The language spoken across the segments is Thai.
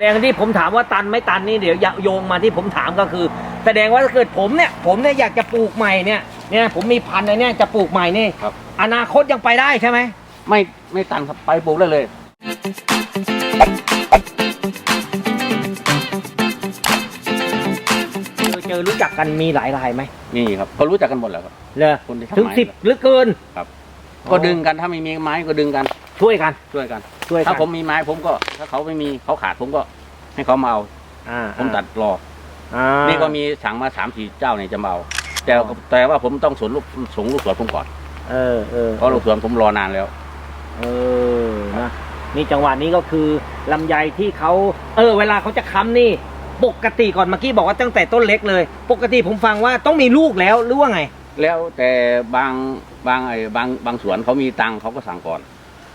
แสดงที่ผมถามว่าตันไม่ตันนี่เดี๋ยวโยงมาที่ผมถามก็คือ แสดงว่าถ้าเกิดผมเนี่ยผมเนี่ยอยากจะปลูกใหม่เนี่ยเนี่ยผมมีพันธุ์ในเนี่ยจะปลูกใหม่นี่ครับ อนาคตยังไปได้ใช่ไหมไม่ไม่ตันครับไปปลูกได้เลย เจอเจอรู้จักกันมีหลายรายไหมนี่ครับเขารู้จักกันหมดแล้วครับ เลยคนที่ทำถึงไม้สิบหรือเกิน ครับอ๋อก็ดึงกันถ้าไม่มีไม้ก็ดึงกันช่วยกันช่วยกัน ช่วยกันถ้าผมมีไม้ผมก็ ถ้าเขาไม่มีเขาขาดผมก็ ให้เขามาเอาอ่าผมตัดรออ่านี่ก็มีสั่งมาสามสี่เจ้าเนี่ยจะมาเอาแต่แต่ว่าผมต้องสวนลูกส่งลูกสวนผมก่อนเออเออเพราะลูกสวนผมรอนานแล้ว เออนะนี่จังหวะนี้ก็คือลำไยที่เขาเออ เวลาเขาจะค้ำนี่ ปกติก่อนเมื่อกี้บอกว่าตั้งแต่ต้นเล็กเลย ปกติผมฟังว่าต้องมีลูกแล้วหรือว่าไง แล้วแต่บางบางไอ้บางบางสวนเขามีตังค์เขาก็สั่งก่อน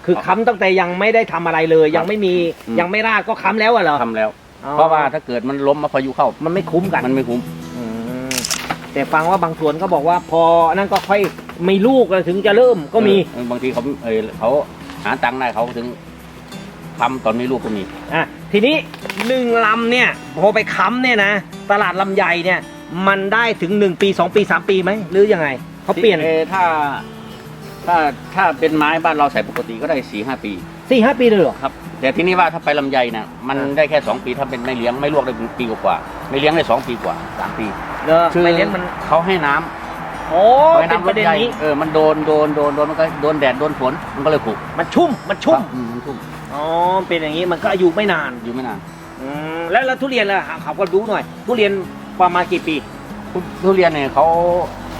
คือค้ำตั้งแต่ยังไม่ได้ทำอะไรเลย ยังไม่มีอืม ยังไม่ราดก็ค้ำแล้วอะเหรอทำแล้ว อ๋อเพราะว่าถ้าเกิดมันล้มมาพายุเข้า มันไม่คุ้มกันมันไม่คุ้ม อืมแต่ฟังว่าบางสวนก็บอกว่าพอนั่นก็ค่อยมีลูกแล้วถึงจะเริ่มก็มีเออบางทีเขาเออเขาหาตังค์ได้เขาถึงทำตอนมีลูกก็มี อะทีนี้หนึ่งลำเนี่ยพอไปค้ำเนี่ยนะตลาดลำไยเนี่ย มันได้ถึงหนึ่งปีสองปีสามปีไหมหรือยังไงเขาเปลี่ยน อ่อถ้า ถ้าถ้าเป็นไม้บ้านเราใส่ปกติก็ได้สี่ห้าปีสี่ห้าปีเลยเหรอ ครับ แต่ที่นี่ว่าถ้าไปลำไยนะมันอ่าได้แค่สองปีถ้าเป็นไม่เลี้ยงไม่ลวกได้ปีกว่าๆไม่เลี้ยงได้สองปีกว่าสามปีเนอะไม่เลี้ยงมัน เขาให้น้ำโอ้เขาให้เป็นน้ำประเด็นลำไยนี้ เออมันโดนโดนโดนโดนมันก็โดนแดดโดนฝนมันก็เลยผุมันชุ่มมันชุ่มอืมมันชุ่มอ๋อเป็นอย่างนี้มันก็อายุไม่นานอยู่ไม่นานอืมแล้วแล้วทุเรียนล่ะเขาก็ดูหน่อย ทุเรียนประมาณกี่ปีทุทุเรียนเนี่ยเขา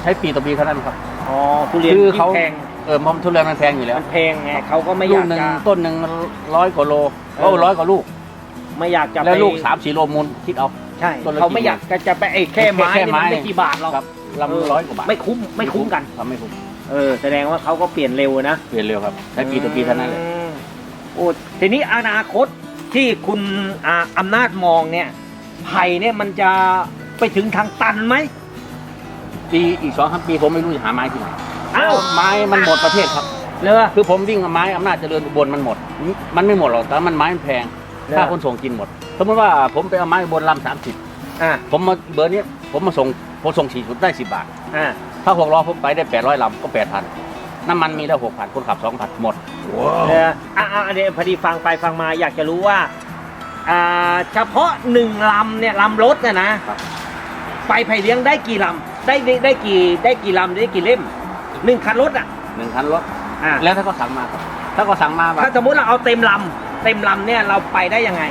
ใช้ปีต่อปีเท่านั้นครับ อ๋อทุเรียนคือที่เขาแพง เออมันทุเรียนมันแพงอยู่แล้วมันแพงไงเขาก็ไม่อลูยากกหนึ่งจะ ต้นหนึ่งมันร้อยกว่าโลเออโอ้ร้อยกว่าลูก ไม่อยากจะแล้วไปลูกสามสี่โลมูลคิดเอา ใช่ต้นละเขาไม่กี่อยากจะจะไปไอ้แค่ไม้แค่นี่ไม้ มันไม่กี่บาทหรอกครับเออลำร้อยกว่าบาทไม่คุ้มไม่คุ้มกัน ครับไม่คุ้มเออแสดงว่าเขาก็เปลี่ยนเร็วนะเปลี่ยนเร็วครับใช้ปีต่อปีเท่านั้นเลยอืมโอ้ทีนี้อนาคตที่คุณอาอำนาจมองเนี่ยไผ่เนี่ยมันจะไปถึงทางตันไหมปีอีกสองสามปีผมไม่รู้จะหาไม้ที่ไหน อ้าวไม้มันหมดประเทศครับเลอคือผมวิ่งกับไม้อำนาจเจริญอุบลมันหมด มันไม่หมดหรอกแต่มันไม้มันแพงเหรอถ้าคนส่งกินหมด สมมติว่าผมไปเอาไม้อุบนลำสามสิบอ่าผมมาเบอร์นี้ผมมาส่งผมส่งสี่ชุดได้สิบบาท อ่าถ้าหกล้อผมไปได้แปดร้อยลำก็แปดพันน้ำมันมีได้หกพันคนขับสองพันหมดเอออ่าอ่าเดี๋ยวพอดีฟังไปฟังมาอยากจะรู้ว่าอ่าเฉพาะหนึ่งลำเนี่ยลำรถเนี่ยนะครับ ไปไผ่เลี้ยงได้กี่ลำได้ได้ได้กี่ได้กี่ลำได้กี่เล่ม หนึ่งคันรถอะหนึ่งคันรถ อ่าแล้วถ้าเขาสั่งมาครับถ้าเขาสั่งมาแบบถ้าสมมติเราเอาเต็มลำเต็มลำเนี่ยเราไปได้ยังไง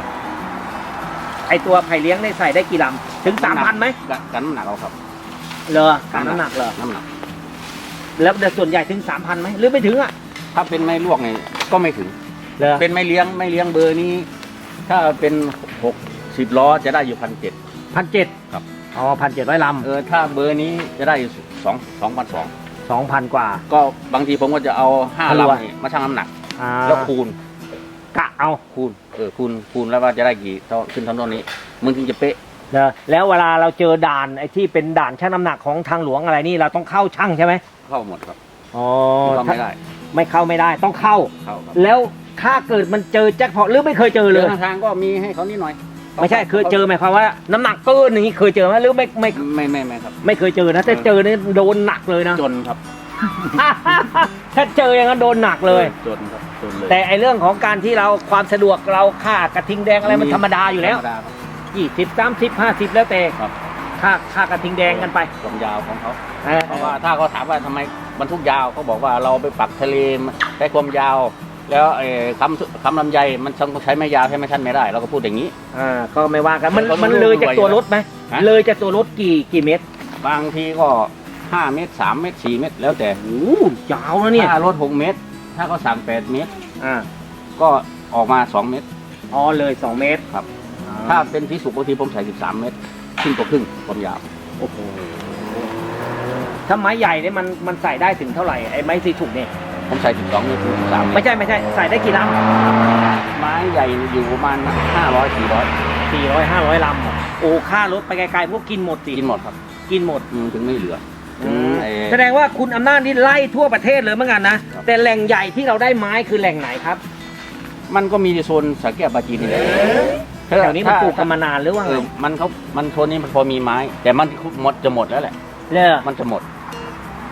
ไอตัวไผ่เลี้ยงเนี่ยใส่ได้กี่ลำถึงสามพันไหมกันกันน้ำหนักเอาครับเหรอการน้ำหนักเหรอน้ำหนัก แล้วแต่ส่วนใหญ่ถึงสามพันไหมหรือไม่ถึงอะถ้าเป็นไม้ลวกเนี่ยก็ไม่ถึงเหรอเป็นไม้เลี้ยงไม้เลี้ยงเบอร์นี้ ถ้าเป็นหกสิบล้อจะได้อยู่พันเจ็ดพันเจ็ดครับอ๋อพันเจ็ดร้อยลเออถ้าเบอร์นี้จะได้อยู่สองสองพันสองำ สองพันกว่า ก็บางทีผมก็จะเอาห้าฮัลโหลลำนี่มาชั่งน้ำหนัก อ่าแล้วคูณกะเอาคูณเออคูณคูณแล้วว่าจะได้กี่เท่าขึ้นเท่านั้นนี้มันถึงจะเป๊ะเหรอแล้วเวลาเราเจอด่านไอ้ที่เป็นด่านชั่งน้ำหนักของทางหลวงอะไรนี่เราต้องเข้าช่างใช่ไหมเข้าหมดครับอ๋อเข้าไม่ได้ไม่เข้าไม่ได้ต้องเข้า เข้าครับแล้วถ้าเกิดมันเจอแจ็คพอตหรือไม่เคยเจอเลยเดินทางก็มีให้เขานิดหน่อย ไม่ใช่เคยเจอไหมความว่า น้ำหนักเกินอย่างนี้เคยเจอไหมหรือไม่ไม่ไม่ไม่ไม่ครับไม่เคยเจอนะแต่เจอเนี่ยโดนหนักเลยนะจนครับถ้าเจออย่างนั้นโดนหนักเลย จนครับจนเลยแต่ไอเรื่องของการที่เราความสะดวกเราค่ากระทิงแดงอะไรมันธรรมดาอยู่แล้วธรรมดาครับยี่สิบสามสิบห้าสิบแล้วแต่ครับค่าค่ากระทิงแดงกันไปความยาวของเขาเออเพราะว่าถ้าเขาถามว่าทำไมบรรทุกยาวเขาบอกว่าเราไปปักทะเลใช้ความยาว แล้วไอ้คำคำลำไยมันต้องใช้ไม่ยาวใช้ไม่ทันไม่ได้ เราก็พูดอย่างนี้ อ่าก็ไม่ว่ากันมันเขารู้มันเลยจากด้วยตัวรถไหมฮะ เลยจากตัวรถกี่กี่เมตรบางทีก็ห้าเมตรสามเมตรสี่เมตร แล้วแต่โอ้โหยาวนะเนี่ยถ้ารถหกเมตร ถ้าเขาสั่งแปดเมตร อ่าก็ออกมาสองเมตร อ๋อเลยสองเมตรครับอ่าถ้าเป็นที่สุกบางทีผมใส่สิบสามเมตรครึ่งต่อครึ่งความยาว โอ้โหถ้าไม้ใหญ่เนี่ยมันมันใส่ได้ถึงเท่าไหร่ไอ้ไม้สีถุกเนี่ย ผมใส่สิบสองเมตรถึงสามเมไม่ตรใช่ไม่ใช่ใส่ได้กี่ลไม้ใหญ่อยู่ประมาณห้าร้อยสี่ร้อยำสี่ร้อยห้าร้อยลำเหรอโอ้ค่ารถไปไกลๆพวกกินหมดสิกินหมดครับกินหมด อืมถึงไม่เหลืออืมไอ้ แสดงว่าคุณอำนาจนี่ไล่ทั่วประเทศเลยเหมือนกันนะ ครับ แต่แหล่งใหญ่ที่เราได้ไม้คือแหล่งไหนครับมันก็มีในโซนสระแก้วปราจีนนี่แหละแถวนี้มันปลูกกันมานานหรือว่าเอไงอมันเขามันโซนนี้มันพอมีไม้ แต่มันหมดจะหมดแล้วแหละเลยมันจะหมด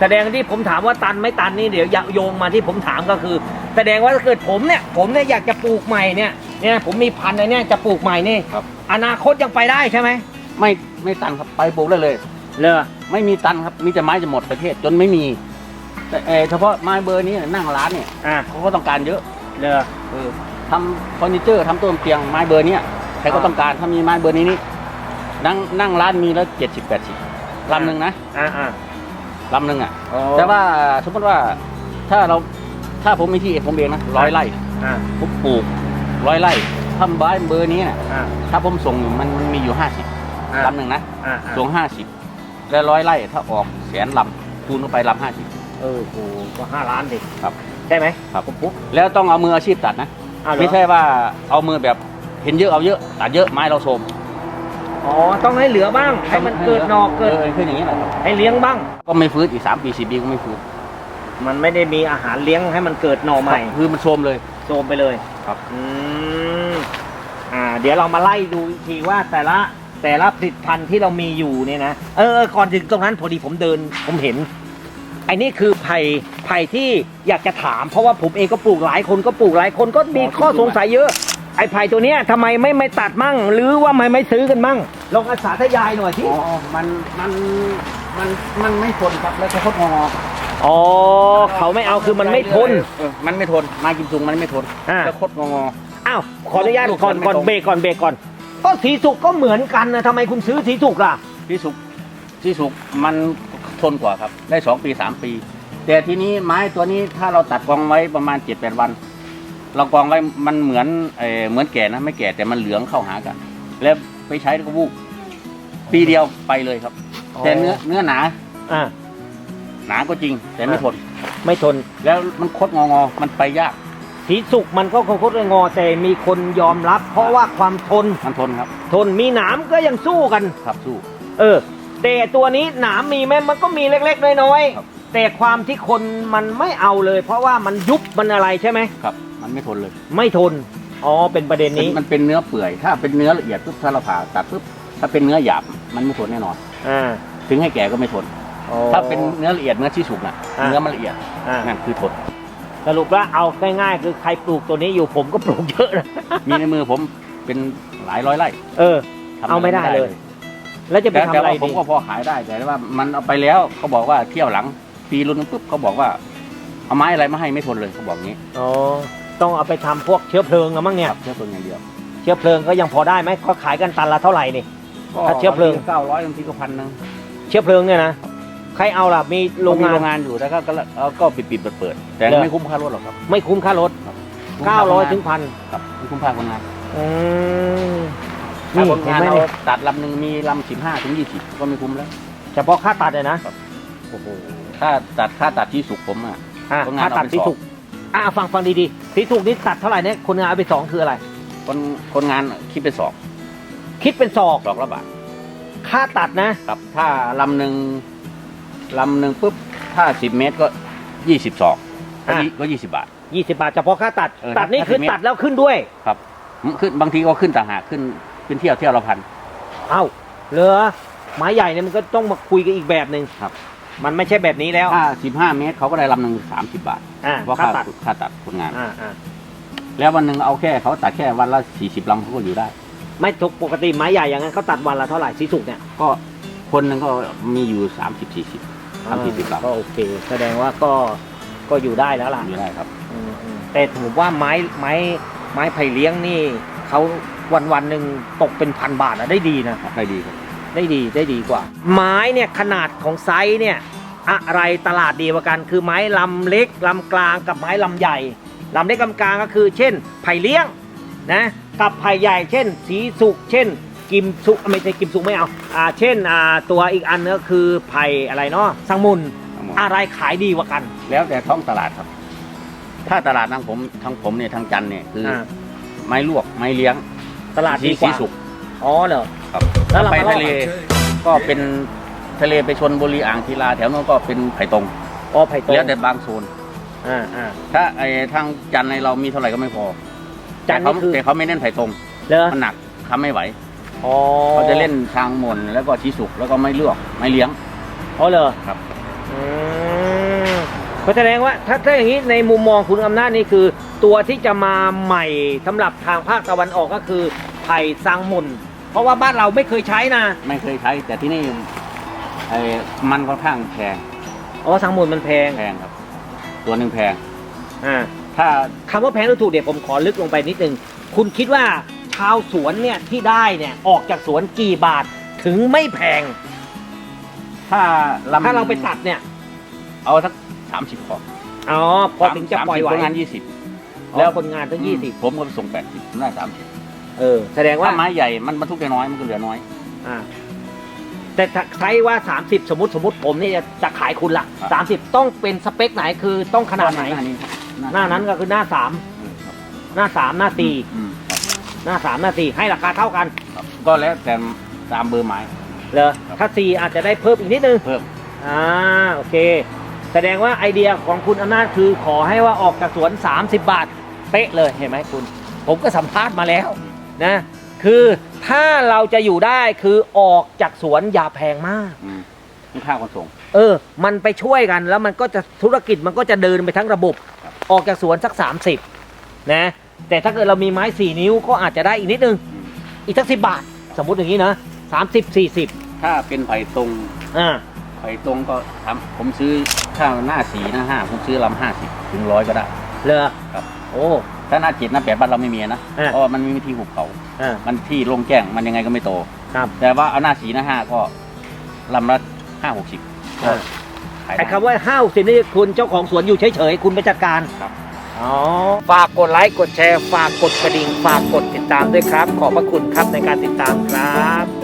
แสดงที่ผมถามว่าตันไม่ตันนี่เดี๋ยวโยงมาที่ผมถามก็คือ แสดงว่าถ้าเกิดผมเนี่ยผมเนี่ยอยากจะปลูกใหม่เนี่ยเนี่ยผมมีพันธุ์อะไรเนี่ยจะปลูกใหม่นี่ครับ อนาคตยังไปได้ใช่ไหมไม่ไม่ตันครับไปปลูกได้เลย เลยไม่มีตันครับมีแต่ไม้จะหมดประเทศจนไม่มี แต่เออเฉพาะไม้เบอร์นี้นั่งร้านเนี่ยอะเขาก็ต้องการเยอะเลยเออทำเฟอร์นิเจอร์ทำต้นเตียงไม้เบอร์เนี้ยใครก็อ่าต้องการถ้ามีไม้เบอร์นี้นี่นั่งนั่งร้านมีแล้วเจ็ดสิบแปดสิบลำหนึ่งนะอ่าอ่า ลำหนึ่งอะแต่ว่าสมมติว่าถ้าเราถ้าผมมีที่ผมเองนะร้อยไร่อ่าผมปลูกร้อยไร่ทำบ้านเบอร์นี้น่ะอ่าถ้าผมส่งมันมันมีอยู่ห้าสิบอ่าลำหนึ่งนะอ่าส่งห้าสิบแล้วร้อยไร่ถ้าออกแสนลำคูณเข้าไปลำห้าสิบ เออโหก็ห้าล้านดิครับใช่ไหมครับ ผมปุ๊บแล้วต้องเอามืออาชีพตัดนะ อ้าวเหรอไม่ใช่ว่าเอามือแบบเห็นเยอะเอาเยอะตัดเยอะไม้เราโทรม อ๋อ ต้องให้เหลือบ้าง ให้มันเกิดหนอกเกิดออคืออย่างนี้แหละครับให้เลี้ยงบ้าง ก็ไม่ฟื้นอีกสามปีสี่ปีก็ไม่ฟื้นมันไม่ได้มีอาหารเลี้ยงให้มันเกิดหน่อใหม่ คือมันโทรมเลยโจมไปเลยครับ อืมอ่า เดี๋ยวเรามาไล่ดูอีกทีว่าแต่ละแต่ละผลิตภัณฑ์ที่เรามีอยู่เนี่ยนะเออเออก่อนถึงตรงนั้นพอดีผมเดินผมเห็นไอ้นี่คือไผ่ไผ่ที่อยากจะถาม เพราะว่าผมเองก็ปลูกหลายคนก็ปลูกหลายคนก็มีข้อสงสัยเยอะไอ้ไผ่ตัวเนี้ยทำไมไม่ไม่ตัดมั่ง หรือว่าไม่ไม่ซื้อกันมั่ง ลองอาสาทยายหน่อยที่อ๋อ มัน มัน มัน มันไม่ทนครับ แล้วก็ทดงออ๋อเขาไม่เอาคือมันไม่ทน เออมันไม่ทนไม้กิมซุงมันไม่ทน อ่า แล้วคดงอ อ้าวขออนุญาตลูกก่อนมันไม่ก่อนตรงเบรกก่อนเบรกก่อน ก็สีสุกก็เหมือนกันนะทำไมคุณซื้อสีสุกล่ะ ที่สุกที่สุกมันทนกว่าครับ ได้สองปีสามปี แต่ทีนี้ไม้ตัวนี้ถ้าเราตัดกองไว้ประมาณเจ็ดแปดวัน เรากองไว้มันเหมือนเออเหมือนแก่นะไม่แก่แต่มันเหลืองเข้าหากัน แล้วไปใช้แล้วก็วูบปีเดียวไปเลยครับ แต่เนื้อเนื้อหนาอ่าหนาก็จริง แต่ไม่ทนไม่ทนแล้วมันคดงองอมันไปยากสีสุกมันก็คงคดงอแต่มีคนยอมรับ เพราะว่าความทนมันทนครับ ทนมีหนามก็ยังสู้กันครับสู้ เออ แต่ตัวนี้หนามมีไหมมันก็มีเล็ก ๆ น้อยครับๆแต่ความที่คนมันไม่เอาเลย เพราะว่ามันยุบมันอะไรใช่ไหมครับ มันไม่ทนเลยไม่ทน อ๋อ เป็นประเด็นนี้มันเป็นเนื้อเปื่อย ถ้าเป็นเนื้อละเอียดปุ๊บถ้าเราผ่าตัดปุ๊บถ้าเป็นเนื้อหยาบมันไม่ทนแน่นอน อ่าถึงให้แก่ก็ไม่ทน อ๋อ ถ้าเป็นเนื้อละเอียดเนื้อที่สุกน่ะอ่าเนื้อมันละเอียดอ่านั่นคือทน สรุปว่าเอาง่ายๆ คือใครปลูกตัวนี้อยู่ผมก็ปลูกเยอะนะ มีในมือผมเป็นหลายร้อยไร่เออ ทำเอาไม่ได้เลย แล้วจะไปแต่ทำแต่อะไรว่าผมดีก็พอขายได้แต่ว่ามันเอาไปแล้วเขาบอกว่าเที่ยวหลังปีรุ่นปุ๊บเขาบอกว่าเอาไม้อะไรมาให้ไม่ทนเลยเขาบอกงี้ อ๋อ ต้องเอาไปทำพวกเชื้อเพลิงอะมั้งเนี่ยครับแค่ทนอย่างเดียวเชื้อเพลิงก็ยังพอได้ไหมเขาขายกันตันละเท่าไหร่นี่ถ้าเชื้อเพลิง เก้าร้อยบางทีก็พันหนึงเชื้อเพลิงเนี่ยนะใครเอาล่ะมีโรงมีงานโรงงานอยู่แต่ก็ก็เอาก็ปิดปิดเปิดเปิดแต่เหรอ ไม่คุ้มค่ารถหรอกครับไม่คุ้มค่ารถคุ้มค่าคนงาน900ถึงพันครับไม่คุ้มค่าคนงานอืมถ้านี่คนเห็นงานไหมเราเนี่ยตัดลำหนึ่งมีลำสิบห้าถึงยี่สิบก็ไม่คุ้มแล้ว เฉพาะค่าตัดเลยนะโอ้โหถ้าตัดค่าตัดที่สุกผมอะ อะคนงานค่าตัดเอาไปสีสองสุก อะฟังฟังดีๆสีสุกนี่ตัดเท่าไหร่เนี่ยคนงานเอาไปสองคืออะไร คนคนงานคิดเป็นสองคิดเป็นศอกสองละบาทค่าตัดนะ ครับ ถ้าลำหนึ่งลำหนึ่งปุ๊บถ้าสิบเมตรก็ยี่สิบสองก็อะ ยี่ก็ยี่สิบบาท20บาทเฉพาะค่าตัด เออตัดนี่ถ้าคือสิบเมตร ตัดแล้วขึ้นด้วย ครับขึ้นบางทีก็ขึ้นต่างหากขึ้นเป็นเที่ยวเที่ยวละพัน เอ้าเหลือไม้ใหญ่เนี่ยมันก็ต้องมาคุยกันอีกแบบหนึ่งครับ มันไม่ใช่แบบนี้แล้ว ถ้าสิบห้าเมตรเขาก็ได้ลำหนึ่งสามสิบบาท อ่าเพราะค่าค่าตัดค่าตัดคนงาน อ่าอ่าแล้ววันหนึ่งเอาแค่เขาตัดแค่วันละสี่สิบลำเขาก็อยู่ได้ ไม่ทุกปกติไม้ใหญ่อย่างนั้นเขาตัดวันละเท่าไหร่สีสุกเนี่ยก็คนหนึ่งก็มีอยู่สามสิบสี่สิบสามสี่สิบลำก็โอเค แสดงว่าก็ก็อยู่ได้แล้วล่ะอยู่ได้ครับ อืมอืมแต่ผมว่าไม้ไม้ไม้ไผ่เลี้ยงนี่เขาวันวันๆหนึ่งตกเป็นพันบาทอะได้ดีนะ ได้ดีครับ ได้ดีได้ดีกว่า ไม้เนี่ยขนาดของไซส์เนี่ยอะไรตลาดดีกว่ากัน คือไม้ลำเล็กลำกลางกับไม้ลำใหญ่ลำเล็กลำกลางก็คือ เช่น ไผ่เลี้ยงนะกับไผ่ใหญ่ เช่น สีสุกเช่น กิมสุกไม่ใช่กิมสุกไม่เอาอ่าเช่นอ่าตัวอีกอันก็คือไผ่อะไรเนาะสังมุนทั้งหมดอะไรขายดีกว่ากัน แล้วแต่ท้องตลาดครับ ถ้าตลาดทางผมทางผมเนี่ยทางจันทร์เนี่ยคือออ่าไม้ลวกไม้เลี้ยง ตลาดดีกสีว่าสุกอ๋อเหรอ ครับแล้วเราไปมาลอกทะเลก็เป็นทะเลไปชนบุรีอ่างศิลาแถวนั้นก็เป็นไผ่ตรงอ๋อไผ่ตรงแล้วแต่บางโซนอ่าอ่าถ้าไอ้ทางจันทร์ในเรามีเท่าไหร่ก็ไม่พอจันทร์แต่เขานี่คือแต่เขาไม่เน้นไผ่ตรงเหรอมันหนักทำไม่ไหวอ๋อเขาจะเล่นทางหมนแล้วก็ชี้สุกแล้วก็ไม่เลือกไม่เลี้ยงอ๋อเหรอครับอืมก็แสดงว่าถ้าถ้าอย่างนี้ในมุมมองคุณอำนาจนี่คือ ตัวที่จะมาใหม่สำหรับทางภาคตะวันออกก็คือไผ่ซังหมุน เพราะว่าบ้านเราไม่เคยใช้นะไม่เคยใช้ แต่ที่นี่ไอ้มันค่อนข้างแพงอ๋อซังหมุนมันแพงแพงครับ ตัวหนึ่งแพงอ่าถ้าคำว่าแพงหรือถูกเดี๋ยวผมขอลึกลงไปนิดนึงคุณคิดว่าชาวสวนเนี่ยที่ได้เนี่ยออกจากสวนกี่บาทถึงไม่แพง ถ้าลำถ้าเราไปตัดเนี่ย เอาสักสามสิบพออ๋อพอถึงจะปล่อยไหว30คนงานยี่สิบแล้วคนงานตั้งยี่สิบผมก็ไปส่งแปดสิบได้สามสิบ เออ แสดงว่า ถ้าไม้ใหญ่มันบรรทุกได้น้อยมันก็เหลือน้อย อ่า แต่ถ้าใช้ว่า 30 สมมติสมมติผมเนี่ยจะจะขายคุณละครับสามสิบต้องเป็นสเปคไหนคือต้องขนาดไหน หน้านี้ครับหน้านั้นก็คือหน้าสามอืมครับหน้าสามหน้าสี่อืมครับหน้าสามหน้าสี่ให้ราคาเท่ากันครับก็แล้วแต่ตามเบอร์ไม้เลยครับ ถ้าสี่อาจจะได้เพิ่มอีกนิดนึง เพิ่มอ่าโอเค แสดงว่าไอเดียของคุณอำนาจคือขอให้ว่าออกจากสวน 30 บาท เป๊ะเลยเห็นไหมคุณ ผมก็สัมภาษณ์มาแล้ว นะคือถ้าเราจะอยู่ได้คือออกจากสวนอย่าแพงมากอืมนี่ค่าขนส่ง เออ มันไปช่วยกันแล้วมันก็จะธุรกิจมันก็จะเดินไปทั้งระบบ ครับออกจากสวนสัก 30นะแต่ถ้าเกิดเรามีไม้ 4 นิ้วก็อาจจะได้อีกนิดนึง อืม อีกสักสิบาท สมมุติอย่างนี้นะ30 40ถ้าเป็นไผ่ตรงอ่าไผ่ตรงก็ทำผมซื้อถ้าหน้าสีหน้าห้าผมซื้อลำห้าสิบถึงร้อยก็ได้เลยครับ โอ้ ถ้าหน้าเจ็ดหน้าแปดบ้านเราไม่มีนะอ่า เพราะว่ามันไม่มีที่หุบเขา อ่า มันที่โล่งแจ้งมันยังไงก็ไม่โต ครับ แต่ว่าเอาหน้าสีหน้าห้าก็ลำละห้าหกสิบอ่าขายไอ้ได้คำว่าห้าวสินี่คุณเจ้าของสวนอยู่เฉยๆ คุณไปจัดการครับ อ๋อ ฝากกดไลค์ กดแชร์ ฝากกดกระดิ่ง ฝากกดติดตามด้วยครับ ขอบพระคุณครับในการติดตามครับ